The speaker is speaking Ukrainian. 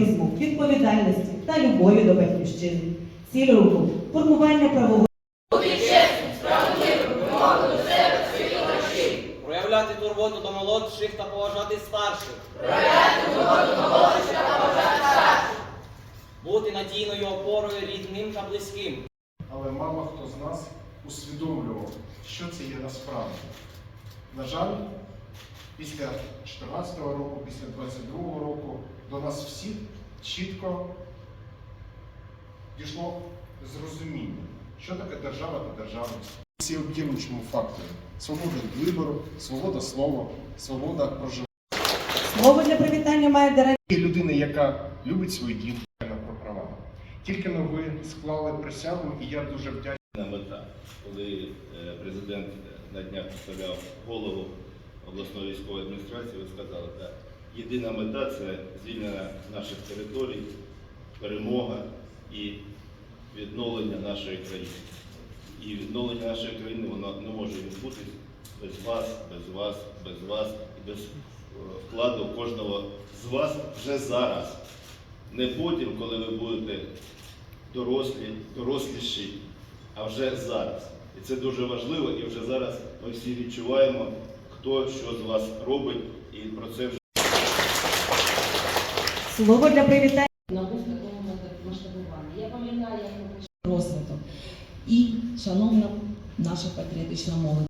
патріотизму, відповідальності та любові до батьківщини. Ціль руху формування правової. Проявляти турботу до молодших та поважати старших. Проявляти турботу до молодших та поважати старших. Бути надійною опорою рідним та близьким. але мало хто з нас усвідомлював, що це є насправді. На жаль, після 2014 року, після 2022 року до нас всіх чітко дійшло зрозуміння, що таке держава та державність. Ці об'єднуючому факторі свобода вибору, свобода слова, свобода проживання. Слово для привітання має директор. Людина, яка любить свої діти про права. Тільки но ви склали присягу, і я дуже вдячний. Єдина мета, коли е, президент на днях представляв голову обласної військової адміністрації, ви сказали, так, єдина мета це звільнення наших територій, перемога і відновлення нашої країни. І відновлення нашої країни воно не може відбутись без вас, без вас, без вас і без е, вкладу кожного з вас вже зараз. Не потім, коли ви будете дорослі, доросліші, а вже зараз. І це дуже важливо, і вже зараз ми всі відчуваємо, хто що з вас робить, і про це вже. Слово для привітання. на такому масштабування. Я пам'ятаю, як ми розвиток. І, шановна наша патріотична молодь,